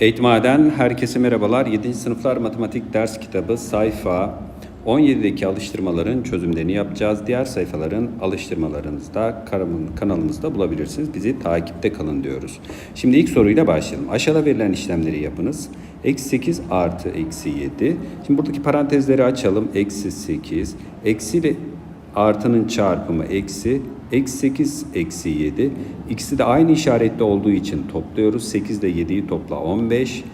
Eğitimhane'den herkese merhabalar. 7. sınıflar matematik ders kitabı sayfa 17'deki alıştırmaların çözümlerini yapacağız. Diğer sayfaların alıştırmalarınızı da kanalım- kanalımızda bulabilirsiniz. Bizi takipte kalın diyoruz. Şimdi ilk soruyla başlayalım. Aşağıda verilen işlemleri yapınız. Eksi 8 artı eksi 7. Şimdi buradaki parantezleri açalım. Eksi 8. Eksi artının çarpımı eksi, eksi 8 eksi 7. İkisi de aynı işaretli olduğu için topluyoruz. 8 ile 7'yi topla 15.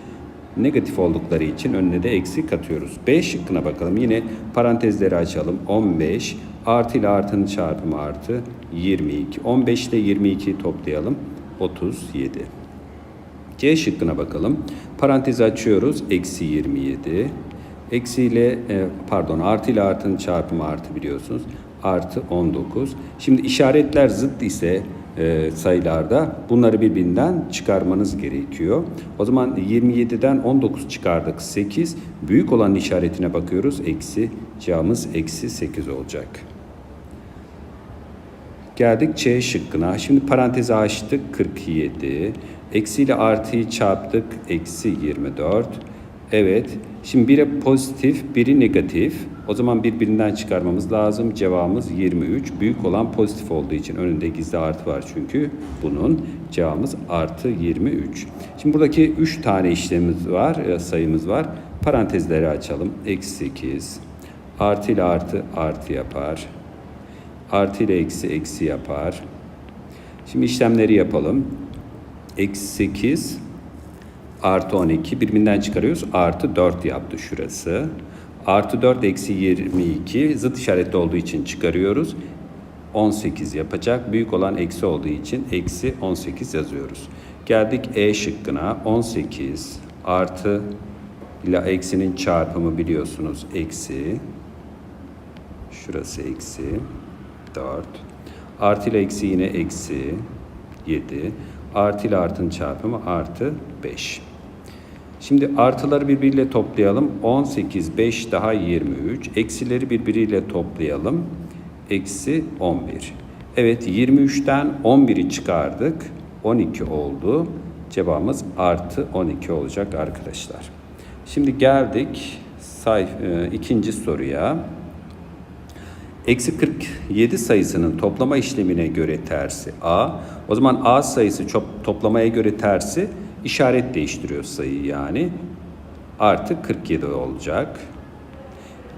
Negatif oldukları için önüne de eksi katıyoruz. B şıkkına bakalım. Yine parantezleri açalım. 15 artı ile artının çarpımı artı 22. 15 ile 22'yi toplayalım. 37. C şıkkına bakalım. Parantezi açıyoruz. Eksi 27. Eksi ile e, pardon artı ile artının çarpımı artı biliyorsunuz. Artı 19. Şimdi işaretler zıt ise e, sayılarda bunları birbirinden çıkarmanız gerekiyor. O zaman 27'den 19 çıkardık 8. Büyük olan işaretine bakıyoruz. Eksi cevabımız eksi 8 olacak. Geldik C şıkkına. Şimdi parantezi açtık 47. Eksi ile artıyı çarptık. Eksi 24. Evet. Şimdi biri pozitif, biri negatif. O zaman birbirinden çıkarmamız lazım. Cevabımız 23. Büyük olan pozitif olduğu için önünde gizli artı var çünkü bunun cevabımız artı 23. Şimdi buradaki 3 tane işlemimiz var, e, sayımız var. Parantezleri açalım. Eksi 8. Artı ile artı artı yapar. Artı ile eksi eksi yapar. Şimdi işlemleri yapalım. Eksi 8 artı 12 birbirinden çıkarıyoruz. Artı 4 yaptı şurası. Artı 4 eksi 22 zıt işaretli olduğu için çıkarıyoruz. 18 yapacak. Büyük olan eksi olduğu için eksi 18 yazıyoruz. Geldik E şıkkına. 18 artı ile eksinin çarpımı biliyorsunuz eksi. Şurası eksi 4. Artı ile eksi yine eksi 7. Artı ile artın çarpımı artı 5. Şimdi artıları birbiriyle toplayalım. 18, 5 daha 23. Eksileri birbiriyle toplayalım. Eksi 11. Evet 23'ten 11'i çıkardık. 12 oldu. Cevabımız artı 12 olacak arkadaşlar. Şimdi geldik sayf e, ikinci soruya. Eksi 47 sayısının toplama işlemine göre tersi A. O zaman A sayısı çok, toplamaya göre tersi işaret değiştiriyor sayıyı yani. Artı 47 olacak.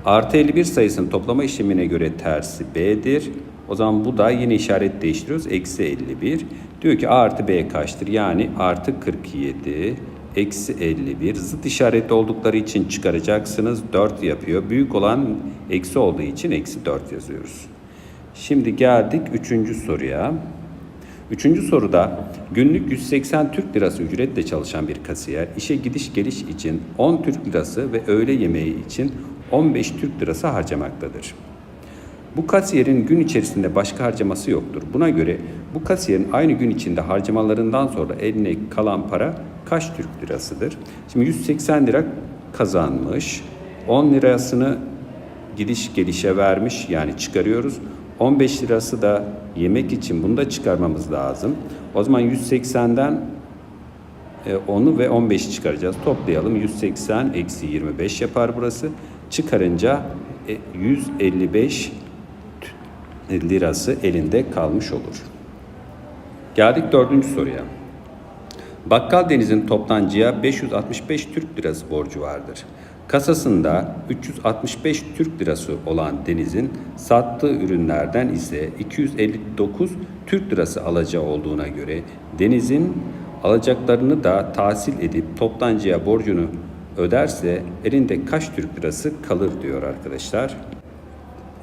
Artı 51 sayısının toplama işlemine göre tersi B'dir. O zaman bu da yine işaret değiştiriyoruz. Eksi 51. Diyor ki A artı B kaçtır? Yani artı 47 eksi 51 zıt işaretli oldukları için çıkaracaksınız. 4 yapıyor. Büyük olan eksi olduğu için eksi 4 yazıyoruz. Şimdi geldik üçüncü soruya. Üçüncü soruda günlük 180 Türk Lirası ücretle çalışan bir kasiyer işe gidiş geliş için 10 Türk Lirası ve öğle yemeği için 15 Türk Lirası harcamaktadır. Bu kasiyerin gün içerisinde başka harcaması yoktur. Buna göre bu kasiyerin aynı gün içinde harcamalarından sonra eline kalan para kaç Türk lirasıdır? Şimdi 180 lira kazanmış. 10 lirasını gidiş gelişe vermiş yani çıkarıyoruz. 15 lirası da yemek için bunu da çıkarmamız lazım. O zaman 180'den e, 10'u ve 15'i çıkaracağız. Toplayalım. 180 eksi 25 yapar burası. Çıkarınca e, 155 lirası elinde kalmış olur. Geldik dördüncü soruya. Bakkal Deniz'in toptancıya 565 Türk lirası borcu vardır. Kasasında 365 Türk lirası olan Deniz'in sattığı ürünlerden ise 259 Türk lirası alacağı olduğuna göre Deniz'in alacaklarını da tahsil edip toptancıya borcunu öderse elinde kaç Türk lirası kalır diyor arkadaşlar.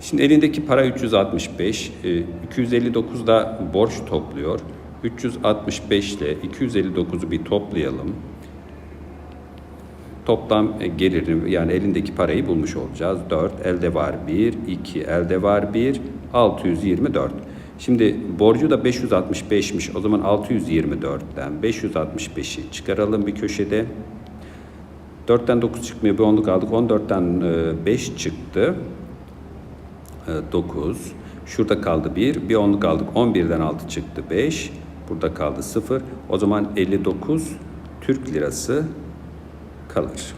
Şimdi elindeki para 365, e, 259 da borç topluyor. 365 ile 259'u bir toplayalım. Toplam e, gelirini yani elindeki parayı bulmuş olacağız. 4 elde var 1, 2 elde var 1, 624. Şimdi borcu da 565'miş. O zaman 624'ten 565'i çıkaralım bir köşede. 4'ten 9 çıkmıyor. Bir onluk aldık. 14'ten 5 çıktı. 9. Şurada kaldı 1. Bir onluk aldık. 11'den 6 çıktı 5. Burada kaldı 0. O zaman 59 Türk lirası kalır.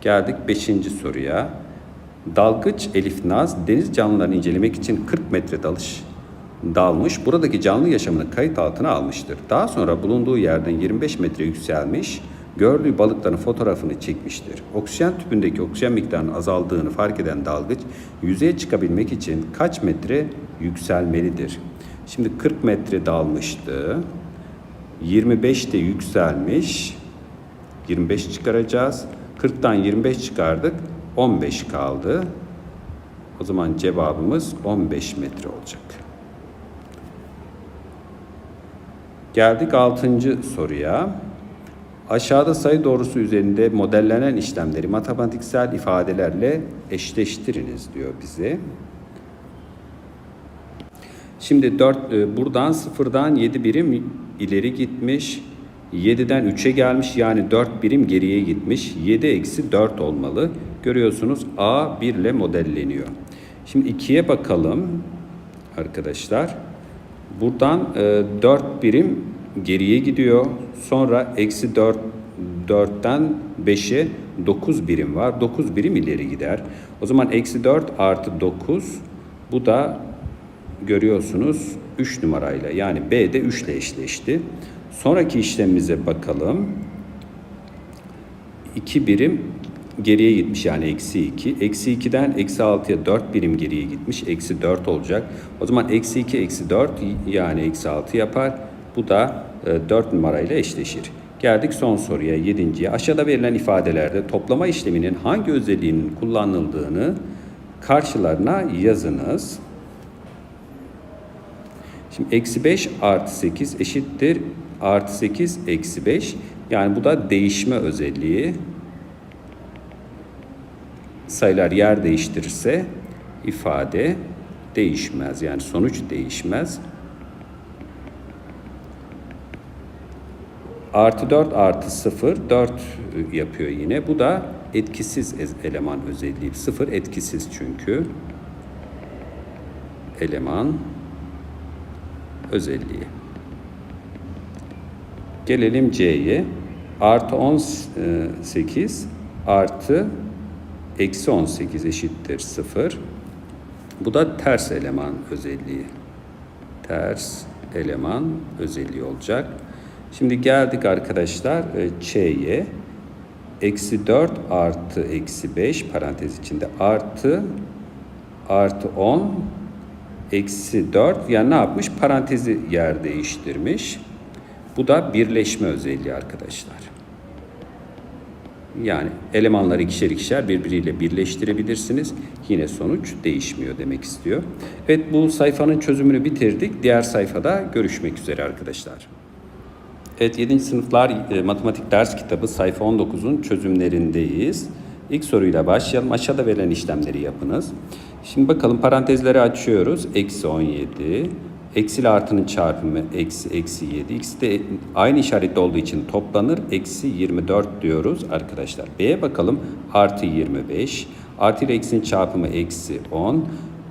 Geldik 5. soruya. Dalgıç Elif Naz deniz canlılarını incelemek için 40 metre dalış dalmış. Buradaki canlı yaşamını kayıt altına almıştır. Daha sonra bulunduğu yerden 25 metre yükselmiş, gördüğü balıkların fotoğrafını çekmiştir. Oksijen tüpündeki oksijen miktarının azaldığını fark eden dalgıç yüzeye çıkabilmek için kaç metre yükselmelidir? Şimdi 40 metre dalmıştı. 25 de yükselmiş. 25 çıkaracağız. 40'tan 25 çıkardık. 15 kaldı. O zaman cevabımız 15 metre olacak. Geldik 6. soruya. Aşağıda sayı doğrusu üzerinde modellenen işlemleri matematiksel ifadelerle eşleştiriniz diyor bize. Şimdi 4 e, buradan sıfırdan 7 birim ileri gitmiş. 7'den 3'e gelmiş yani 4 birim geriye gitmiş. 7 eksi 4 olmalı. Görüyorsunuz A 1 ile modelleniyor. Şimdi 2'ye bakalım arkadaşlar. Buradan e, 4 birim geriye gidiyor. Sonra eksi 4 4'ten 5'e 9 birim var. 9 birim ileri gider. O zaman eksi 4 artı 9 bu da görüyorsunuz 3 numarayla yani B de 3 ile eşleşti. Sonraki işlemimize bakalım. 2 birim geriye gitmiş yani eksi 2. Eksi 2'den eksi 6'ya 4 birim geriye gitmiş. Eksi 4 olacak. O zaman eksi 2 eksi 4 yani eksi 6 yapar. Bu da 4 numarayla eşleşir. Geldik son soruya 7.ye. Aşağıda verilen ifadelerde toplama işleminin hangi özelliğinin kullanıldığını karşılarına yazınız. Şimdi eksi 5 artı 8 eşittir. Artı 8 eksi 5. Yani bu da değişme özelliği. Sayılar yer değiştirirse ifade değişmez. Yani sonuç değişmez. Artı 4 artı 0 4 yapıyor yine. Bu da etkisiz eleman özelliği. 0 etkisiz çünkü. Eleman özelliği. Gelelim C'ye. Artı 18 artı eksi 18 eşittir 0. Bu da ters eleman özelliği. Ters eleman özelliği olacak. Şimdi geldik arkadaşlar Ç'ye. Eksi 4 artı eksi 5 parantez içinde artı artı 10 eksi 4 yani ne yapmış? Parantezi yer değiştirmiş. Bu da birleşme özelliği arkadaşlar. Yani elemanları ikişer ikişer birbiriyle birleştirebilirsiniz. Yine sonuç değişmiyor demek istiyor. Evet bu sayfanın çözümünü bitirdik. Diğer sayfada görüşmek üzere arkadaşlar. Evet 7. sınıflar e, matematik ders kitabı sayfa 19'un çözümlerindeyiz. İlk soruyla başlayalım. Aşağıda verilen işlemleri yapınız. Şimdi bakalım parantezleri açıyoruz. Eksi 17. Eksi ile artının çarpımı eksi eksi 7. İkisi de aynı işaretli olduğu için toplanır. Eksi 24 diyoruz arkadaşlar. B'ye bakalım. Artı 25. Artı ile eksinin çarpımı eksi 10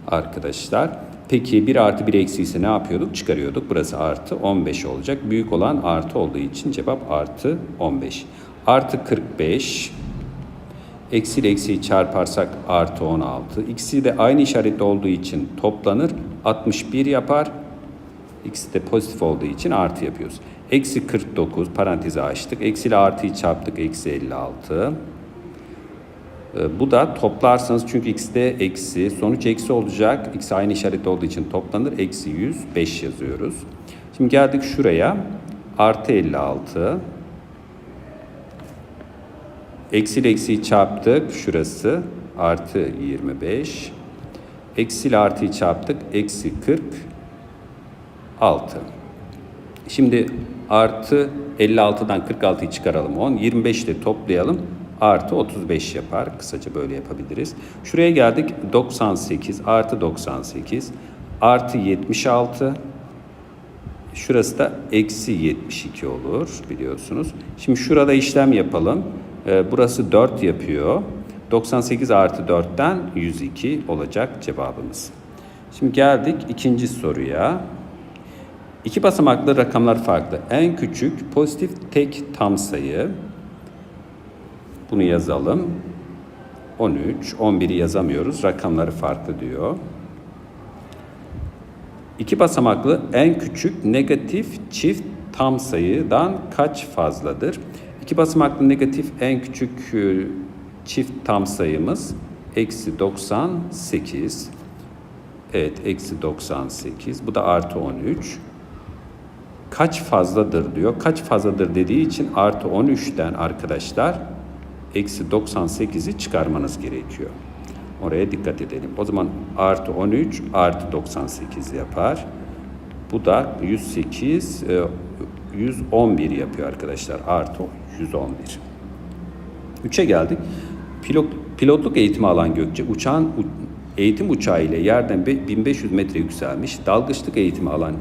arkadaşlar. Peki 1 artı 1 eksi ise ne yapıyorduk? Çıkarıyorduk. Burası artı 15 olacak. Büyük olan artı olduğu için cevap artı 15. Artı 45. Eksi ile eksiyi çarparsak artı 16. İkisi de aynı işaretli olduğu için toplanır. 61 yapar. İkisi de pozitif olduğu için artı yapıyoruz. Eksi 49 parantezi açtık. Eksi ile artıyı çarptık. Eksi 56. Ee, bu da toplarsanız çünkü x de eksi sonuç eksi olacak. x aynı işaretli olduğu için toplanır. Eksi 105 yazıyoruz. Şimdi geldik şuraya. Artı 56. Eksi ile eksiyi çarptık. Şurası artı 25. Eksi ile artıyı çarptık. Eksi 46. Şimdi artı 56'dan 46'yı çıkaralım 10. 25 ile toplayalım. Artı 35 yapar. Kısaca böyle yapabiliriz. Şuraya geldik. 98 artı 98 artı 76 Şurası da eksi 72 olur biliyorsunuz. Şimdi şurada işlem yapalım. Ee, burası 4 yapıyor. 98 artı 4'ten 102 olacak cevabımız. Şimdi geldik ikinci soruya. İki basamaklı rakamlar farklı. En küçük pozitif tek tam sayı. Bunu yazalım. 13, 11'i yazamıyoruz. Rakamları farklı diyor. İki basamaklı en küçük negatif çift tam sayıdan kaç fazladır? İki basamaklı negatif en küçük e, çift tam sayımız eksi 98. Evet eksi 98. Bu da artı 13. Kaç fazladır diyor. Kaç fazladır dediği için artı 13'ten arkadaşlar eksi 98'i çıkarmanız gerekiyor. Oraya dikkat edelim. O zaman artı 13 artı 98 yapar. Bu da 108, e, 111 yapıyor arkadaşlar. Artı 111. 3'e geldik. Pilot, pilotluk eğitimi alan Gökçe uçağın eğitim uçağı ile yerden be- 1500 metre yükselmiş. Dalgıçlık eğitimi alan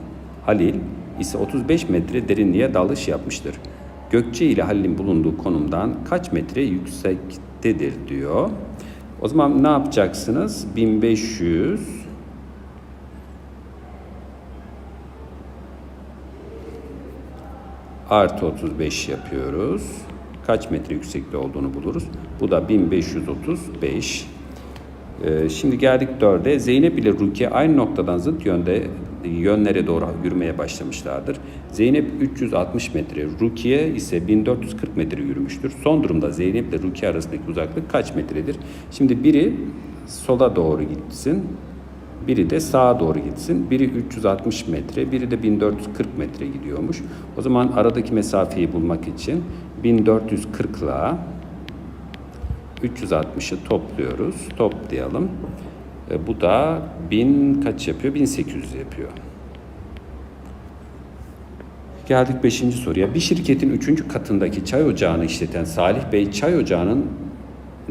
Halil ise 35 metre derinliğe dalış yapmıştır. Gökçe ile Halil'in bulunduğu konumdan kaç metre yüksektedir diyor. O zaman ne yapacaksınız? 1500 artı 35 yapıyoruz. Kaç metre yüksekte olduğunu buluruz. Bu da 1535. Ee, şimdi geldik 4'e. Zeynep ile Rukiye aynı noktadan zıt yönde yönlere doğru yürümeye başlamışlardır. Zeynep 360 metre, Rukiye ise 1440 metre yürümüştür. Son durumda Zeynep ile Rukiye arasındaki uzaklık kaç metredir? Şimdi biri sola doğru gitsin, biri de sağa doğru gitsin. Biri 360 metre, biri de 1440 metre gidiyormuş. O zaman aradaki mesafeyi bulmak için 1440 ile 360'ı topluyoruz. Toplayalım. E, bu da 1000 kaç yapıyor? 1800 yapıyor. Geldik 5. soruya. Bir şirketin 3. katındaki çay ocağını işleten Salih Bey çay ocağının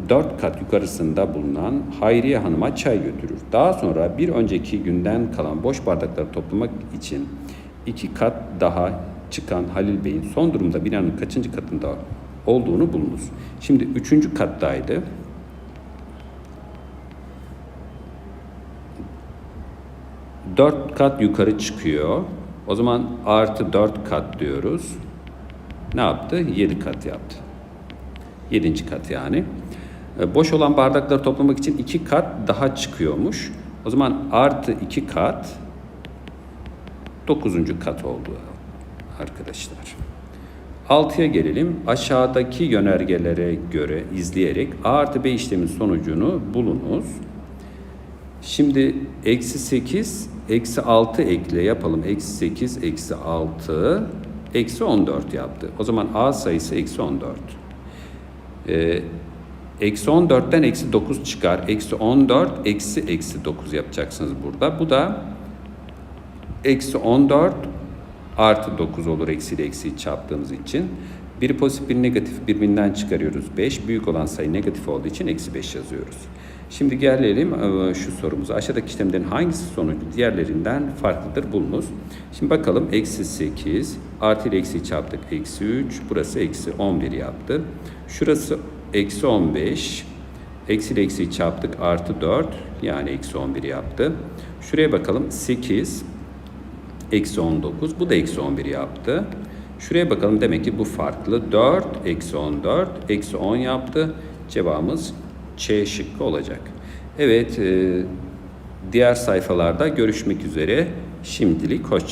4 kat yukarısında bulunan Hayriye Hanım'a çay götürür. Daha sonra bir önceki günden kalan boş bardakları toplamak için iki kat daha çıkan Halil Bey'in son durumda binanın kaçıncı katında olduğunu bulunuz. Şimdi üçüncü kattaydı. Dört kat yukarı çıkıyor. O zaman artı dört kat diyoruz. Ne yaptı? Yedi kat yaptı. Yedinci kat yani. E, Boş olan bardakları toplamak için iki kat daha çıkıyormuş. O zaman artı iki kat dokuzuncu kat oldu arkadaşlar. 6'ya gelelim. Aşağıdaki yönergelere göre izleyerek A artı B işlemin sonucunu bulunuz. Şimdi eksi 8, eksi 6 ekle yapalım. Eksi 8, eksi 6, eksi 14 yaptı. O zaman A sayısı eksi 14. Ee, eksi 14'ten eksi 9 çıkar. Eksi 14, eksi eksi 9 yapacaksınız burada. Bu da eksi 14 artı 9 olur eksiyle eksiyi çarptığımız için. Biri pozitif bir negatif birbirinden çıkarıyoruz 5. Büyük olan sayı negatif olduğu için eksi 5 yazıyoruz. Şimdi gelelim e, şu sorumuza. Aşağıdaki işlemlerin hangisi sonucu diğerlerinden farklıdır bulunuz. Şimdi bakalım eksi 8 artı eksiyi çarptık eksi 3. Burası eksi 11 yaptı. Şurası eksi 15. Eksi eksiyi çarptık artı 4 yani eksi 11 yaptı. Şuraya bakalım 8 eksi 19. Bu da eksi 11 yaptı. Şuraya bakalım demek ki bu farklı. 4 eksi 14 eksi 10 yaptı. Cevabımız C şıkkı olacak. Evet e, diğer sayfalarda görüşmek üzere. Şimdilik hoşça